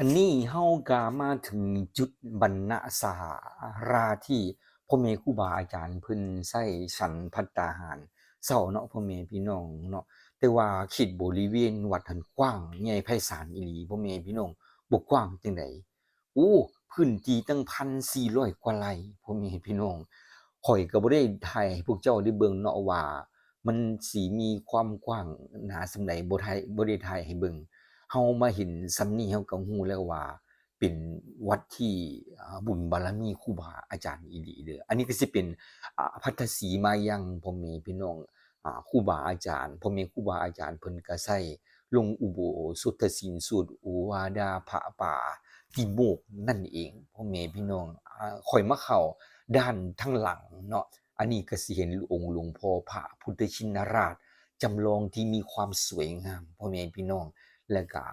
อันนี้เฮาก็มาถึงจุดบรรณสาราที่พ่อแม่ครูบาอาจารย์พิ่นใช้ฉันภัตตาหารเช้าเนาะพ่อแม่พี่น้องเนาะแต่ว่าเขตบริเวณวัดหันกว้างใหญ่ไพศาลอีหลีพ่อแม่พี่น้องบ่กว้างจังไดโอ้พื้นที่ตั้ง1,400กว่าไร่พ่อแม่พี่น้องข้อยก็บ่ได้ถ่ายพวกเจ้าได้เบิ่งเนาะว่า มันสิมีความกว้างหนาส่ำใดบ่ถ่ายบ่ได้ถ่ายให้เบิ่ง เฮามาเห็นส่ำนี้เฮาก็รู้แล้วว่า เป็นวัดที่บุญบารมีครูบาอาจารย์อีหลีเด้ออันนี้ก็สิเป็นพัทธสีมายังพ่อแม่พี่น้องครูบาอาจารย์พ่อแม่ครูบาอาจารย์เพิ่นก็ใช้ลงอุโบสถศีลสูตรอุวาดาพระป่าติโมกนั่นเองพ่อแม่พี่น้องค่อยมาเข้าด้านทางหลังเนาะอันนี้ก็สิเห็นองค์หลวงพ่อพระพุทธชินราชจำลองที่มีความสวยงามพ่อแม่พี่น้อง แล้วก็